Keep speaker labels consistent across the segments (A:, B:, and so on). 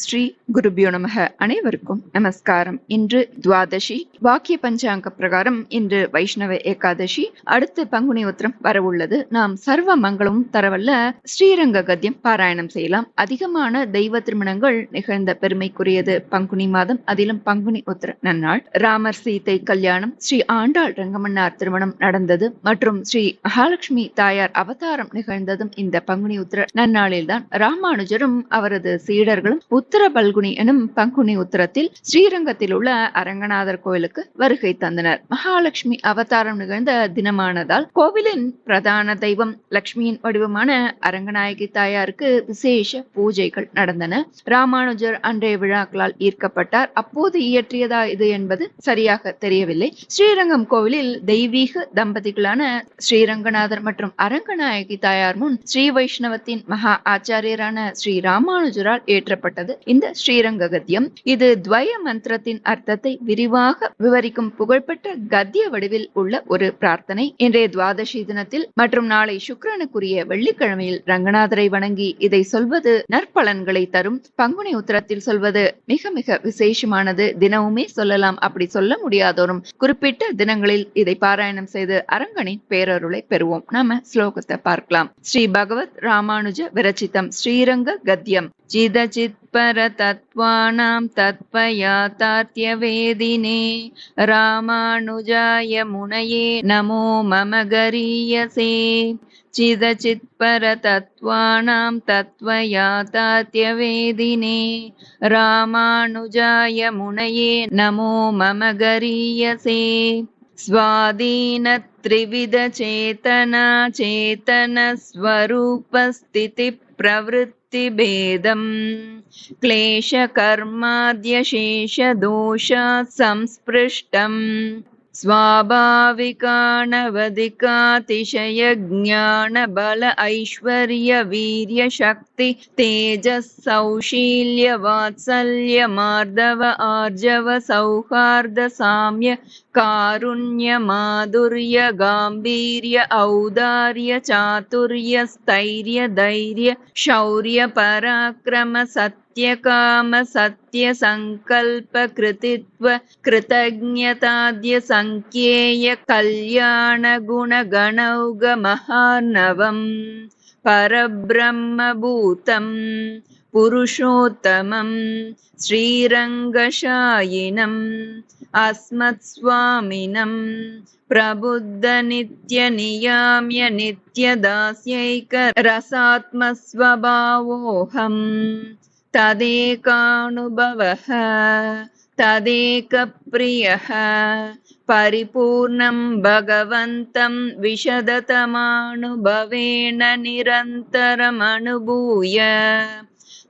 A: ஸ்ரீ குருபியோ நமக. அனைவருக்கும் நமஸ்காரம். இன்று துவாதசி. வாக்கிய பஞ்சாங்க பிரகாரம் இன்று வைஷ்ணவ ஏகாதசி. அடுத்து பங்குனி உத்திரம் வரவுள்ளது நாம் சர்வ மங்களமும் தரவல்ல ஸ்ரீரங்க கத்தியம் பாராயணம் செய்யலாம். அதிகமான தெய்வ திருமணங்கள் நிகழ்ந்த பெருமைக்குரியது. பங்குனி மாதம் அதிலும் பங்குனி உத்திர நன்னாள். ராமர் சீதை கல்யாணம் ஸ்ரீ ஆண்டாள் ரங்கமன்னார் திருமணம் நடந்தது. மற்றும் ஸ்ரீ மகாலட்சுமி தாயார் அவதாரம் நிகழ்ந்ததும் இந்த பங்குனி உத்திர நன்னாளில்தான். ராமானுஜரும் அவரது சீடர்களும் உத்தர பல்குனி எனும் பங்குனி உத்தரத்தில் ஸ்ரீரங்கத்தில் உள்ள அரங்கநாதர் கோயிலுக்கு வருகை தந்தனர். மகாலட்சுமி அவதாரம் நிகழ்ந்த தினமானதால் கோவிலின் பிரதான தெய்வம் லட்சுமியின் வடிவமான அரங்கநாயகி தாயாருக்கு விசேஷ பூஜைகள் நடந்தன. ராமானுஜர் அன்றைய விழாக்களால் ஈர்க்கப்பட்டார். அப்போது இயற்றியதா இது என்பது சரியாக தெரியவில்லை. ஸ்ரீரங்கம் கோவிலில் தெய்வீக தம்பதிகளான ஸ்ரீரங்கநாதர் மற்றும் அரங்கநாயகி தாயார் முன் ஸ்ரீ வைஷ்ணவத்தின் மகா ஆச்சாரியரான ஸ்ரீ ராமானுஜரால் ஏற்றப்பட்டது. இந்த ஸ்ரீரங்க கத்தியம் இது துவய மந்திரத்தின் அர்த்தத்தை விரிவாக விவரிக்கும் புகழ்பெற்ற கத்திய வடிவில் உள்ள ஒரு பிரார்த்தனை. இன்றைய துவாதசி தினத்தில் மற்றும் நாளை சுக்கரனுக்குரிய வெள்ளிக்கிழமையில் ரங்கநாதரை வணங்கி இதை சொல்வது நற்பலன்களை தரும். பங்குனி உத்தரத்தில் சொல்வது மிக மிக விசேஷமானது. தினமுமே சொல்லலாம். அப்படி சொல்ல முடியாதோரும் குறிப்பிட்ட தினங்களில் இதை பாராயணம் செய்து அரங்கனின் பேரருளை பெறுவோம். நாம ஸ்லோகத்தை பார்க்கலாம். ஸ்ரீ பகவத் ராமானுஜ விரச்சித்தம் ஸ்ரீரங்க கத்தியம் ஜிதஜித் परतत्त्वानां तत्त्वयातार्त्यवेदिने रामानुजाय मुनये नमो मम गरीयसे। चिदचित् परतत्त्वानां तत्त्वयातार्त्यवेदिने रामानुजाय मुनये नमो मम गरीयसे। स्वाधीनत्रिविधचेतना चेतनस्वरूपस्थितिप्रवृत्तिभेदम् क्लेशकर्माद्यशेषदोषात् संस्पृष्टम् स्वाभाविकानवधिकातिशयज्ञानबल ऐश्वर्यवीर्यशक्ति तेजः सौशील्यवात्सल्यमार्दव आर्जव सौहार्द कारुण्यमाधुर्य गाम्भीर्य औदार्य चातुर्य स्थैर्य धैर्य शौर्य पराक्रम सत्यकाम सत्यसङ्कल्प कृतित्व कृतज्ञताद्य सङ्ख्येय कल्याण गुणगणौग महार्णवम् परब्रह्मभूतम् पुरुषोत्तमं श्रीरङ्गशायिनम् अस्मत्स्वामिनं प्रबुद्धनित्यनियाम्य नित्यदास्यैकरसात्मस्वभावोऽहम् तदेकानुभवः तदेकप्रियः परिपूर्णं भगवन्तं विशदतमानुभवेन निरन्तरमनुभूय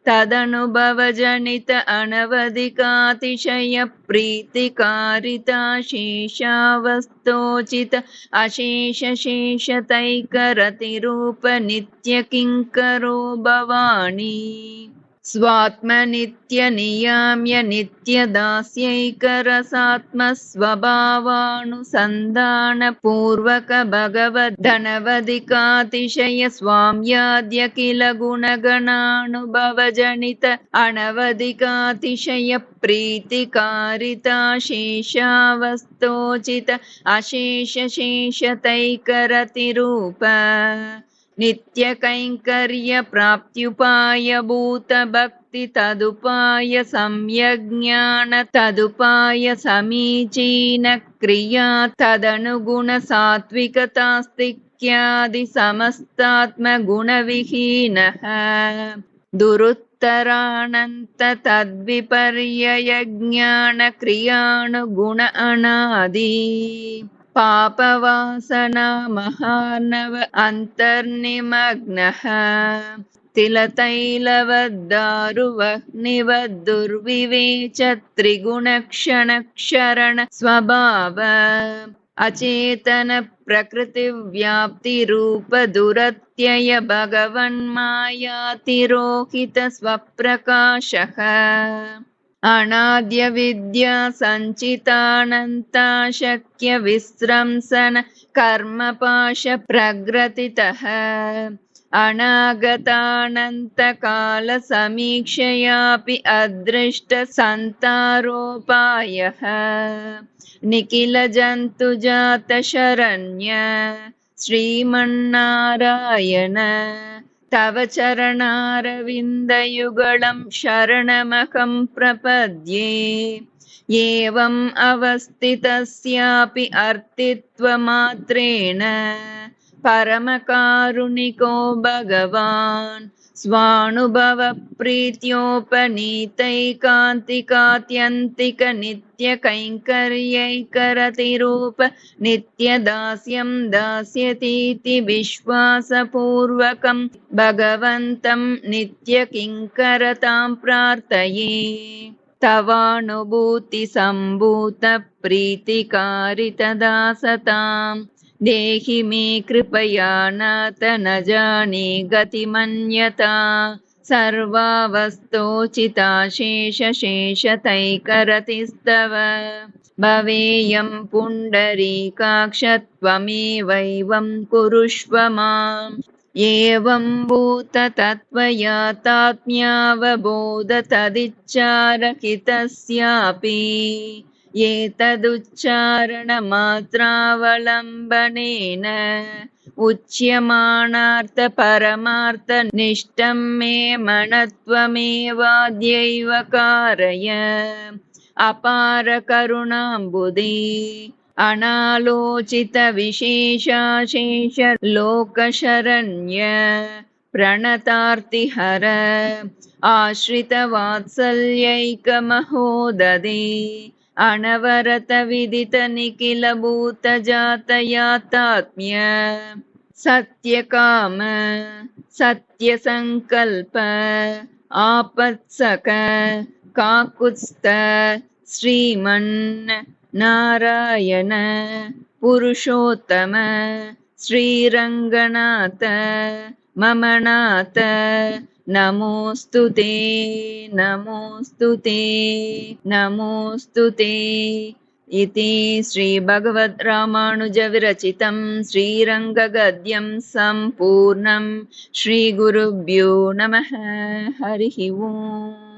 A: तदनुभवजनित अनवधिकातिशय प्रीतिकारिता शेषावस्तोचित अशेषशेषतैकरतिरूप नित्यकिङ्करो भवानी स्वात्मनित्यनियाम्य नित्यदास्यैकरसात्मस्वभावानुसन्धानपूर्वक भगवद्धनवधिकातिशय स्वाम्याद्य किल गुणगणानुभवजनित अनवधिकातिशय प्रीतिकारिता शेषावस्तोचित अशेषशेषतैकरतिरूप नित्यकैङ्कर्यप्राप्त्युपायभूतभक्ति तदुपाय सम्यग्ज्ञान तदुपाय समीचीनक्रिया तदनुगुणसात्विकतास्तिक्यादि समस्तात्मगुणविहीनः दुरुत्तरानन्त तद्विपर्ययज्ञानक्रियाणुगुण अनादि पापवासना महार्णव अन्तर्निमग्नः। तिलतैलवद्दारुवह्निवद्दुर्विवेच त्रिगुणक्षणक्षरण स्वभाव अचेतन प्रकृतिव्याप्तिरूपदुरत्यय भगवन्मायातिरोहित स्वप्रकाशः अनाद्यविद्या सञ्चितानन्ता शक्य विस्रंसन कर्मपाश प्रग्रथितः अनागतानन्तकालसमीक्षयापि अदृष्टसन्तारोपायः। निखिलजन्तुजातशरण्य श्रीमन्नारायण तव चरणारविन्दयुगलं शरणमहं प्रपद्ये। एवम् अवस्थितस्यापि अर्तित्वमात्रेण परमकारुणिको भगवान्। स्वानुभवप्रीत्योपनीतैकान्तिकात्यन्तिकनित्यकैङ्कर्यैकरतिरूप। नित्यदास्यं दास्यतीति विश्वासपूर्वकं भगवन्तं नित्यकिङ्करतां प्रार्थये। तवानुभूतिसम्भूतप्रीतिकारितदासताम् देहि मे कृपया नाथ न जाने गतिमन्यता। सर्वावस्तोचिताशेषशेषतैकरतिस्तव भवेयं पुण्डरीकाक्षत्वमेवैवं कुरुष्व माम्। एवं भूततत्त्वयातात्म्यावबोधतदिच्चारहितस्यापि एतदुच्चारणमात्रावलम्बनेन उच्यमानार्थपरमार्थनिष्ठं मे मणत्वमेवाद्यैव कारय। अपारकरुणाम्बुदे अनालोचितविशेषाशेषलोकशरण्य प्रणतार्तिहर आश्रितवात्सल्यैकमहोददे अनवरतविदितनिखिलभूतजातयातात्म्य सत्यकाम सत्यसङ्कल्प आपत्सक काकुत्स्थ श्रीमन् नारायण पुरुषोत्तम श्रीरङ्गनाथ मम नाथ नमोऽस्तु ते नमोऽस्तु ते नमोऽस्तु ते। इति श्रीभगवद्रामानुजविरचितं श्रीरङ्गगद्यं सम्पूर्णं श्रीगुरुभ्यो नमः। हरिः ओम्